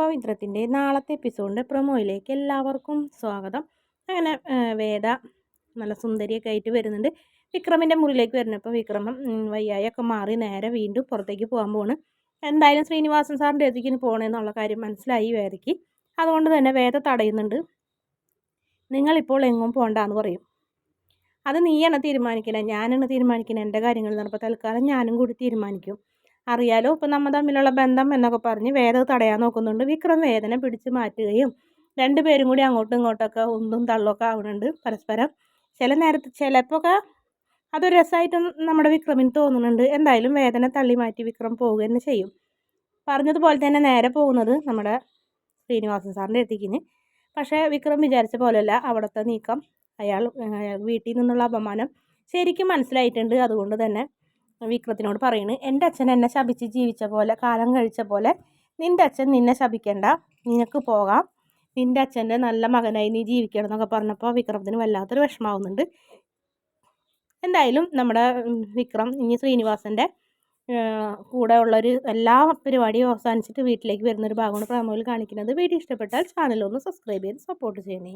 പവിത്രത്തിന്റെ നാളത്തെ എപ്പിസോഡിന്റെ പ്രൊമോയിലേക്ക് എല്ലാവർക്കും സ്വാഗതം. അങ്ങനെ വേദ നല്ല സുന്ദരിയൊക്കെ ആയിട്ട് വരുന്നുണ്ട്. വിക്രമിന്റെ മുറിയിലേക്ക് വരുന്നപ്പോൾ വിക്രമം വയ്യായൊക്കെ മാറി നേരെ വീണ്ടും പുറത്തേക്ക് പോകാൻ പോണ് എന്തായാലും ശ്രീനിവാസൻ സാറിന്റെ അടുത്തേക്ക് പോകണമെന്നുള്ള കാര്യം മനസ്സിലായി വേദയ്ക്ക്. അതുകൊണ്ട് തന്നെ വേദ തടയുന്നുണ്ട്. നിങ്ങളിപ്പോൾ എങ്ങും പോകണ്ടെന്ന് പറയും. അത് നീയാണ് തീരുമാനിക്കണേ. ഞാനാണ് തീരുമാനിക്കണേ. എന്റെ കാര്യങ്ങൾ നടപ്പോൾ തൽക്കാലം ഞാനും കൂടി തീരുമാനിക്കും. അറിയാലോ. ഇപ്പം നമ്മൾ തമ്മിലുള്ള ബന്ധം എന്നൊക്കെ പറഞ്ഞ് വേദന തടയാൻ നോക്കുന്നുണ്ട്. വിക്രം വേദന പിടിച്ച് മാറ്റുകയും രണ്ടുപേരും കൂടി അങ്ങോട്ടും ഇങ്ങോട്ടൊക്കെ ഉന്തും തള്ളൊക്കെ ആവുന്നുണ്ട് പരസ്പരം. ചില നേരത്ത് ചിലപ്പോൾ അതൊരു രസമായിട്ട് നമ്മുടെ വിക്രമിന് തോന്നുന്നുണ്ട്. എന്തായാലും വേദന തള്ളി മാറ്റി വിക്രം പോവുക തന്നെ ചെയ്യും. പറഞ്ഞതുപോലെ തന്നെ നേരെ പോകുന്നത് നമ്മുടെ ശ്രീനിവാസൻ സാറിന്റെ അടുത്തേക്കിന്. പക്ഷേ വിക്രം വിചാരിച്ച പോലെയല്ല. അവിടുത്തെ നീക്കം. അയാൾ വീട്ടിൽ നിന്നുള്ള അപമാനം ശരിക്കും മനസ്സിലായിട്ടുണ്ട്. അതുകൊണ്ട് തന്നെ വിക്രത്തിനോട് പറയുന്നു എന്റെ അച്ഛൻ എന്നെ ശപിച്ച് ജീവിച്ച പോലെ കാലം കഴിച്ച പോലെ നിന്റെ അച്ഛൻ നിന്നെ ശപിക്കണ്ട നിനക്ക് പോകാം. നിന്റെ അച്ഛന്റെ നല്ല മകനായി നീ ജീവിക്കണം എന്നൊക്കെ പറഞ്ഞപ്പോൾ വിക്രമത്തിന് വല്ലാത്തൊരു വിഷമാവുന്നുണ്ട്. എന്തായാലും നമ്മുടെ വിക്രം ഇനി ശ്രീനിവാസന്റെ കൂടെ ഉള്ളൊരു എല്ലാ പരിപാടിയും അവസാനിച്ചിട്ട് വീട്ടിലേക്ക് വരുന്നൊരു ഭാഗമാണ് പ്രമോയിൽ കാണിക്കുന്നത്. വീഡിയോ ഇഷ്ടപ്പെട്ടാൽ ചാനലൊന്ന് സബ്സ്ക്രൈബ് ചെയ്ത് സപ്പോർട്ട് ചെയ്യണേ.